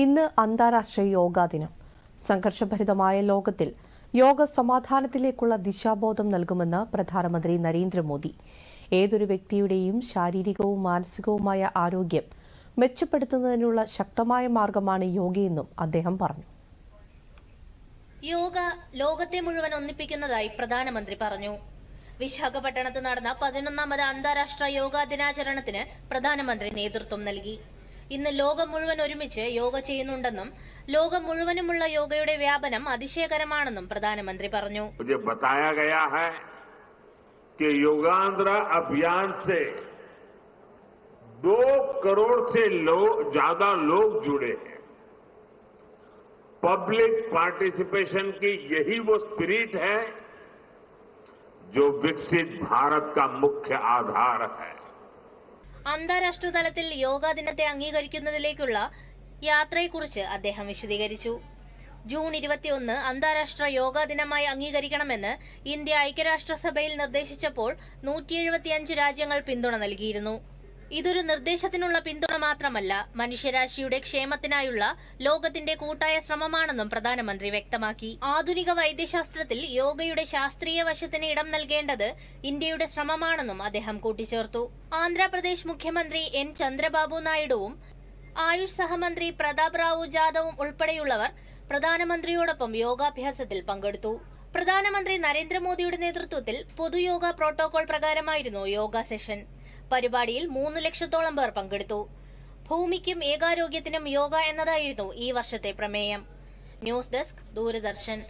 ഇന്ന് അന്താരാഷ്ട്ര യോഗാ ദിനം. സംഘർഷഭരിതമായ ലോകത്തിൽ യോഗ സമാധാനത്തിലേക്കുള്ള ദിശാബോധം നൽകുമെന്ന് പ്രധാനമന്ത്രി നരേന്ദ്രമോദി. ഏതൊരു വ്യക്തിയുടെയും ശാരീരികവും മാനസികവുമായ ആരോഗ്യം മെച്ചപ്പെടുത്തുന്നതിനുള്ള ശക്തമായ മാർഗമാണ് യോഗയെന്നും അദ്ദേഹം പറഞ്ഞു. യോഗ ലോകത്തെ മുഴുവൻ ഒന്നിപ്പിക്കുന്നതായി പ്രധാനമന്ത്രി പറഞ്ഞു. വിശാഖപട്ടണത്ത് നടന്ന പതിനൊന്നാമത് അന്താരാഷ്ട്ര യോഗാ ദിനാചരണത്തിന് പ്രധാനമന്ത്രി നേതൃത്വം നൽകി. ഇന്ന് ലോകം മുഴുവൻ ഒരുമിച്ച് യോഗ ചെയ്യുന്നുണ്ടെന്നും ലോകം മുഴുവനുമുള്ള യോഗയുടെ വ്യാപനം അതിശയകരമാണെന്നും പ്രധാനമന്ത്രി പറഞ്ഞു मुझे बताया गया है कि योगांध्र अभियान से दो करोड़ से लो, ज्यादा लोग जुड़े हैं पब्लिक पार्टिसिपेशन की यही वो स्पिरिट है जो विकसित भारत का मुख्य आधार है അന്താരാഷ്ട്ര തലത്തിൽ യോഗാ ദിനത്തെ അംഗീകരിക്കുന്നതിലേക്കുള്ള യാത്രയെക്കുറിച്ച് അദ്ദേഹം വിശദീകരിച്ചു. ജൂൺ ഇരുപത്തിയൊന്ന് അന്താരാഷ്ട്ര യോഗാ ദിനമായി അംഗീകരിക്കണമെന്ന് ഇന്ത്യ ഐക്യരാഷ്ട്രസഭയിൽ നിർദ്ദേശിച്ചപ്പോൾ നൂറ്റി രാജ്യങ്ങൾ പിന്തുണ നൽകിയിരുന്നു. ഇതൊരു നിർദ്ദേശത്തിനുള്ള പിന്തുണ മാത്രമല്ല മനുഷ്യരാശിയുടെ ക്ഷേമത്തിനായുള്ള ലോകത്തിന്റെ കൂട്ടായ ശ്രമമാണെന്നും പ്രധാനമന്ത്രി വ്യക്തമാക്കി. ആധുനിക വൈദ്യശാസ്ത്രത്തിൽ യോഗയുടെ ശാസ്ത്രീയ വശത്തിന് ഇടം നൽകേണ്ടത് ഇന്ത്യയുടെ ശ്രമമാണെന്നും അദ്ദേഹം കൂട്ടിച്ചേർത്തു. ആന്ധ്രാപ്രദേശ് മുഖ്യമന്ത്രി എൻ. ചന്ദ്രബാബു നായിഡുവും ആയുഷ് സഹമന്ത്രി പ്രതാപ് റാവു ജാദവും ഉൾപ്പെടെയുള്ളവർ പ്രധാനമന്ത്രിയോടൊപ്പം യോഗാഭ്യാസത്തിൽ പങ്കെടുത്തു. പ്രധാനമന്ത്രി നരേന്ദ്രമോദിയുടെ നേതൃത്വത്തിൽ പൊതുയോഗ പ്രോട്ടോകോൾ പ്രകാരമായിരുന്നു യോഗ സെഷൻ. പരിപാടിയിൽ മൂന്ന് ലക്ഷത്തോളം പേർ പങ്കെടുത്തു. ഭൂമിക്കും ഏകാരോഗ്യത്തിനും യോഗ എന്നതായിരുന്നു ഈ വർഷത്തെ പ്രമേയം. News desk Doordarshan.